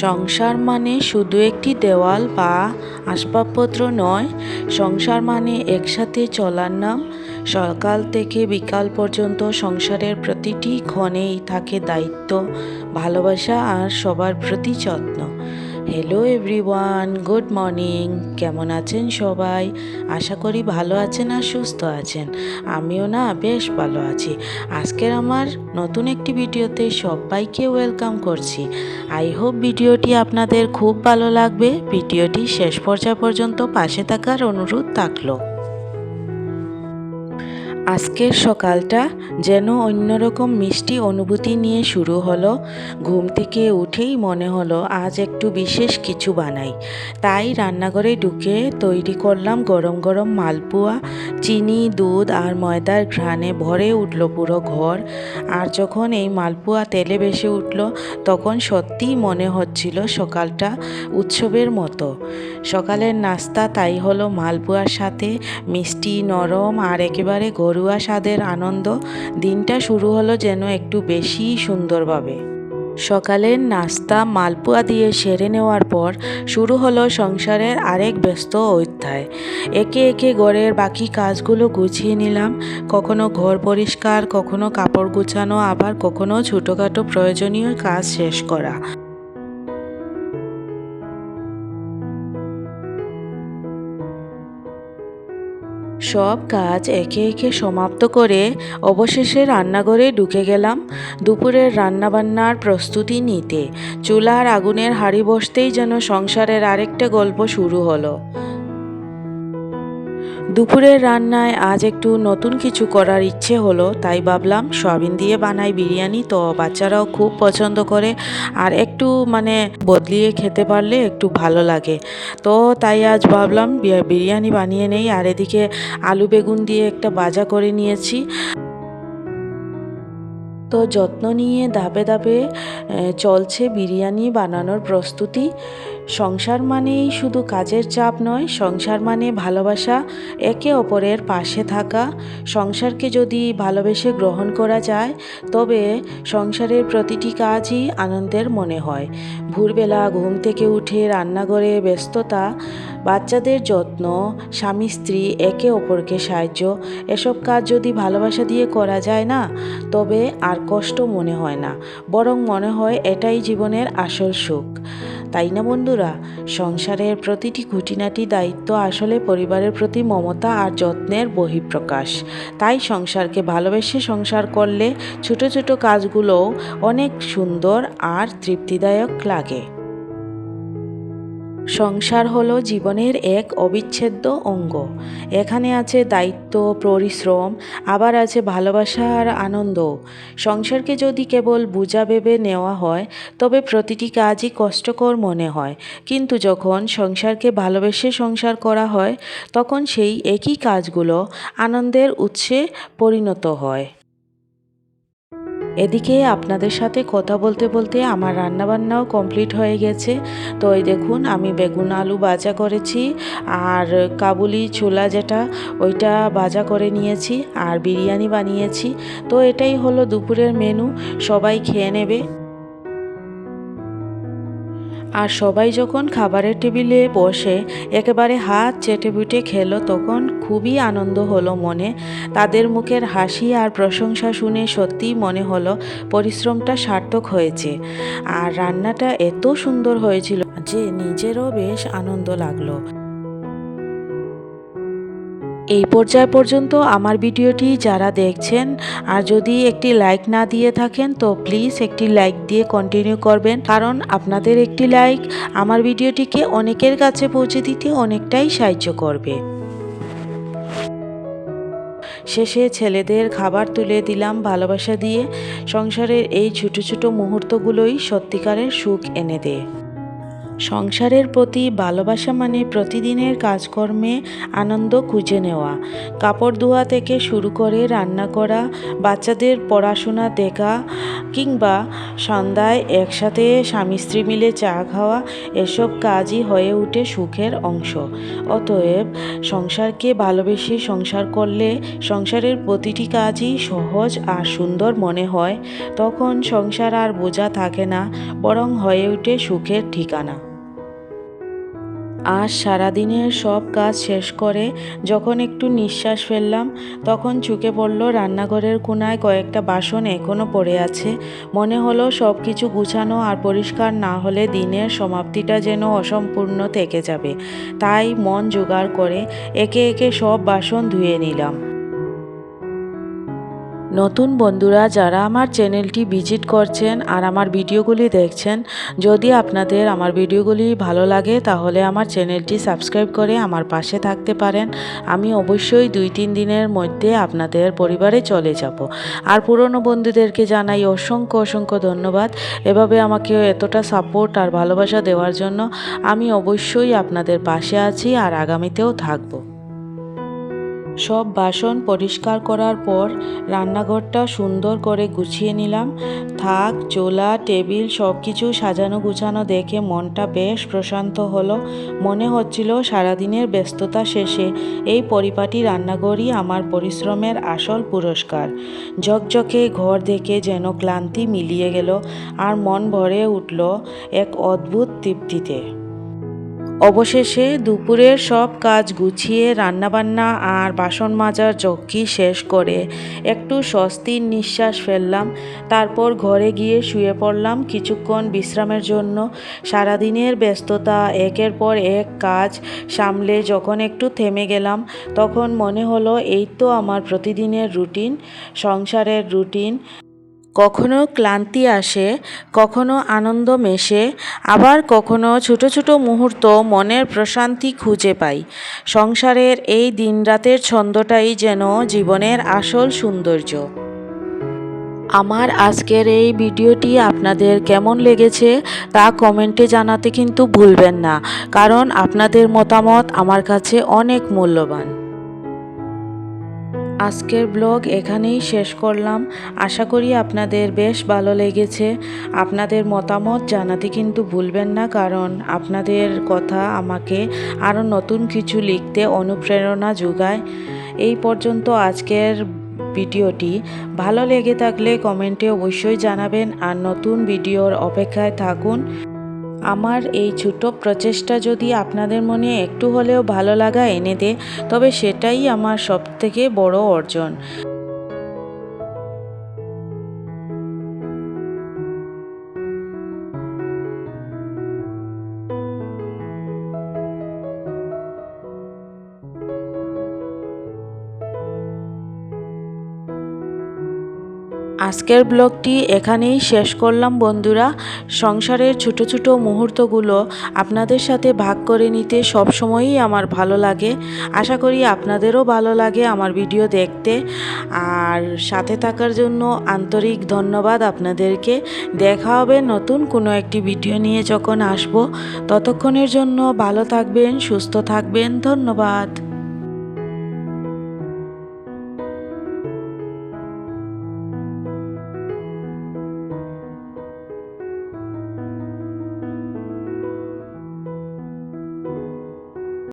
সংসার মানে শুধু একটি দেওয়াল বা আসবাবপত্র নয়, সংসার মানে একসাথে চলার নাম। সকাল থেকে বিকাল পর্যন্ত সংসারের প্রতিটি ক্ষণেই থাকে দায়িত্ব, ভালোবাসা আর সবার প্রতি যত্ন। হ্যালো এভরিওয়ান গুড মর্নিং কেমন আছেন সবাই? আশা করি ভালো আছেন আর সুস্থ আছেন। আমিও না বেশ ভালো আছি। আজকের আমার নতুন একটি ভিডিওতে সবাইকে ওয়েলকাম করছি। আই হোপ ভিডিওটি আপনাদের খুব ভালো লাগবে। ভিডিওটি শেষ পর্যায় পর্যন্ত পাশে থাকার অনুরোধ থাকল। আজকের সকালটা যেন অন্যরকম মিষ্টি অনুভূতি নিয়ে শুরু হলো। ঘুম থেকে উঠেই মনে হলো আজ একটু বিশেষ কিছু বানাই। তাই রান্নাঘরে ঢুকে তৈরি করলাম গরম গরম মালপোয়া, চিনি, দুধ আর ময়দার ঘ্রাণে ভরে উঠল পুরো ঘর। আর যখন এই মালপোয়া তেলে ভেসে উঠল, তখন সত্যিই মনে হচ্ছিল সকালটা উৎসবের মতো। সকালের নাস্তা তাই হলো মালপোয়ার সাথে মিষ্টি, নরম আর একেবারে ঘরোয়া স্বাদের আনন্দ, দিনটা শুরু হলো যেন একটু বেশি সুন্দরভাবে। সকালের নাস্তা মালপোয়া দিয়ে সেরে নেওয়ার পর শুরু হলো সংসারের আরেক ব্যস্ত অধ্যায়। একে একে ঘরের বাকি কাজগুলো গুছিয়ে নিলাম, কখনো ঘর পরিষ্কার, কখনো কাপড় গুছানো, আবার কখনো ছোটোখাটো প্রয়োজনীয় কাজ শেষ করা। সব কাজ একে একে সমাপ্ত করে অবশেষে রান্নাঘরে ঢুকে গেলাম। দুপুরের রান্নাবান্নার প্রস্তুতি নিতে। চুলার আগুনের হাড়ি বসতেই যেন সংসারের আরেকটা গল্প শুরু হলো। দুপুরের রান্নায় আজ একটু নতুন কিছু করার ইচ্ছে হলো, তাই ভাবলাম সয়াবিন দিয়ে বানাই বিরিয়ানি। তো বাচ্চারাও খুব পছন্দ করে আর একটু মানে বদলিয়ে খেতে পারলে একটু ভালো লাগে। তো তাই আজ ভাবলাম বিরিয়ানি বানিয়ে নেই আর এদিকে আলু বেগুন দিয়ে একটা ভাজা করে নিয়েছি। তো যত্ন নিয়ে ধাপে ধাপে চলছে বিরিয়ানি বানানোর প্রস্তুতি। সংসার মানেই শুধু কাজের চাপ নয়, সংসার মানে ভালোবাসা, একে অপরের পাশে থাকা। সংসারকে যদি ভালোবেসে গ্রহণ করা যায়, তবে সংসারের প্রতিটি কাজই আনন্দের মনে হয়। ভোরবেলা ঘুম থেকে উঠে রান্নাঘরে ব্যস্ততা, বাচ্চাদের যত্ন, স্বামী, স্ত্রী, একে অপরকে সাহায্য, এসব কাজ যদি ভালোবাসা দিয়ে করা যায় না, তবে আর কষ্ট মনে হয় না। বরং মনে হয় এটাই জীবনের আসল সুখ। তাই না বন্ধুরা? সংসারের প্রতিটি খুঁটিনাটি দায়িত্ব আসলে পরিবারের প্রতি মমতা আর যত্নের বহিঃপ্রকাশ। তাই সংসারকে ভালোবেসে সংসার করলে ছোট ছোট কাজগুলোও অনেক সুন্দর আর তৃপ্তিদায়ক লাগে। সংসার হলো জীবনের এক অবিচ্ছেদ্য অঙ্গ। এখানে আছে দায়িত্ব, পরিশ্রম, আবার আছে ভালোবাসা আর আনন্দ। সংসারকে যদি কেবল বোঝা ভেবে নেওয়া হয়, তবে প্রতিটি কাজই কষ্টকর মনে হয়। কিন্তু যখন সংসারকে ভালোবেসে সংসার করা হয়, তখন সেই একই কাজগুলো আনন্দের উৎসে পরিণত হয়। এদিকে আপনাদের সাথে কথা বলতে বলতে আমার রান্নাবান্নাও কমপ্লিট হয়ে গেছে। তো এই দেখুন, আমি বেগুন আলু ভাজা করেছি আর কাবুলি ছোলা যেটা, ওইটা ভাজা করে নিয়েছি আর বিরিয়ানি বানিয়েছি। তো এটাই হলো দুপুরের মেনু, সবাই খেয়ে নেবে। আর সবাই যখন খাবারের টেবিলে বসে একেবারে হাত চেটে বুটে খেলো, তখন খুবই আনন্দ হলো মনে। তাদের মুখের হাসি আর প্রশংসা শুনে সত্যিই মনে হলো পরিশ্রমটা সার্থক হয়েছে। আর রান্নাটা এত সুন্দর হয়েছিল যে নিজেরও বেশ আনন্দ লাগল। এই পর্যায় পর্যন্ত আমার ভিডিওটি যারা দেখছেন, আর যদি একটি লাইক না দিয়ে থাকেন, তো প্লিজ একটি লাইক দিয়ে কন্টিনিউ করবেন। কারণ আপনাদের একটি লাইক আমার ভিডিওটিকে অনেকের কাছে পৌঁছে দিতে অনেকটাই সাহায্য করবে। শেষে ছেলেদের খাবার তুলে দিলাম ভালোবাসা দিয়ে। সংসারের এই ছোটো ছোটো মুহূর্তগুলোই সত্যিকারের সুখ এনে দেয়। সংসারের প্রতি ভালোবাসা মানে প্রতিদিনের কাজকর্মে আনন্দ খুঁজে নেওয়া। কাপড় ধোয়া থেকে শুরু করে রান্না করা, বাচ্চাদের পড়াশোনা দেখা কিংবা সন্ধ্যায় একসাথে স্বামী স্ত্রী মিলে চা খাওয়া, এসব কাজই হয়ে ওঠে সুখের অংশ। অতএব সংসারকে ভালোবেসে সংসার করলে সংসারের প্রতিটি কাজই সহজ আর সুন্দর মনে হয়। তখন সংসার আর বোঝা থাকে না, বরং হয়ে ওঠে সুখের ঠিকানা। আজ সারাদিনের সব কাজ শেষ করে যখন একটু নিঃশ্বাস ফেললাম, তখন চুকে পড়ল রান্নাঘরের কোনায় কয়েকটা বাসন এখনও পড়ে আছে। মনে হলো সব কিছু গুছানো আর পরিষ্কার না হলে দিনের সমাপ্তিটা যেন অসম্পূর্ণ থেকে যাবে। তাই মন জোগাড় করে একে একে সব বাসন ধুয়ে নিলাম। নতুন বন্ধুরা যারা আমার চ্যানেলটি ভিজিট করছেন আর আমার ভিডিওগুলি দেখছেন, যদি আপনাদের আমার ভিডিওগুলি ভালো লাগে, তাহলে আমার চ্যানেলটি সাবস্ক্রাইব করে আমার পাশে থাকতে পারেন। আমি অবশ্যই দুই তিন দিনের মধ্যে আপনাদের পরিবারে চলে যাব। আর পুরনো বন্ধুদেরকে জানাই অসংখ্য অসংখ্য ধন্যবাদ। এভাবে আমাকে এতটা সাপোর্ট আর ভালোবাসা দেওয়ার জন্য আমি অবশ্যই আপনাদের পাশে আছি আর আগামীতেও থাকব। সব বাসন পরিষ্কার করার পর রান্নাঘরটা সুন্দর করে গুছিয়ে নিলাম। থাক, চোলা, টেবিল সব কিছু সাজানো গুছানো দেখে মনটা বেশ প্রশান্ত হলো। মনে হচ্ছিল সারাদিনের ব্যস্ততা শেষে এই পরিপাটি রান্নাঘরই আমার পরিশ্রমের আসল পুরস্কার। ঝকঝকে ঘর দেখে যেন ক্লান্তি মিলিয়ে গেল আর মন ভরে উঠল এক অদ্ভুত তৃপ্তিতে। অবশেষে দুপুরের সব কাজ গুছিয়ে রান্নাবান্না আর বাসন মাজার চক্কি শেষ করে একটু স্বস্তির নিঃশ্বাস ফেললাম। তারপর ঘরে গিয়ে শুয়ে পড়লাম কিছুক্ষণ বিশ্রামের জন্য। সারাদিনের ব্যস্ততা, একের পর এক কাজ সামলে যখন একটু থেমে গেলাম, তখন মনে হলো, এই তো আমার প্রতিদিনের রুটিন, সংসারের রুটিন। কখনো ক্লান্তি আসে, কখনো আনন্দ মেশে, আবার কখনো ছোট ছোট মুহূর্ত মনের প্রশান্তি খুঁজে পাই। সংসারের এই দিনরাতের ছন্দটাই যেন জীবনের আসল সৌন্দর্য। আমার আজকের এই ভিডিওটি আপনাদের কেমন লেগেছে তা কমেন্টে জানাতে কিন্তু ভুলবেন না, কারণ আপনাদের মতামত আমার কাছে অনেক মূল্যবান। আজকের ব্লগ এখানেই শেষ করলাম। আশা করি আপনাদের বেশ ভালো লেগেছে। আপনাদের মতামত জানাতে কিন্তু ভুলবেন না, কারণ আপনাদের কথা আমাকে আরও নতুন কিছু লিখতে অনুপ্রেরণা যোগায়। এই পর্যন্ত আজকের ভিডিওটি। ভালো লেগে থাকলে কমেন্টে অবশ্যই জানাবেন। আর নতুন ভিডিওর অপেক্ষায় থাকুন। আমার এই ছোট প্রচেষ্টা যদি আপনাদের মনে একটু হলেও ভালো লাগা এনে দেয় তবে সেটাই আমার সবথেকে বড় অর্জন। আজকের ব্লগটি এখানেই শেষ করলাম বন্ধুরা। সংসারের ছোট ছোট মুহূর্তগুলো আপনাদের সাথে ভাগ করে নিতে সবসময়ই আমার ভালো লাগে। আশা করি আপনাদেরও ভালো লাগে আমার ভিডিও দেখতে। আর সাথে থাকার জন্য আন্তরিক ধন্যবাদ আপনাদেরকে। দেখা হবে নতুন কোনো একটি ভিডিও নিয়ে যখন আসব। ততক্ষণের জন্য ভালো থাকবেন, সুস্থ থাকবেন। ধন্যবাদ।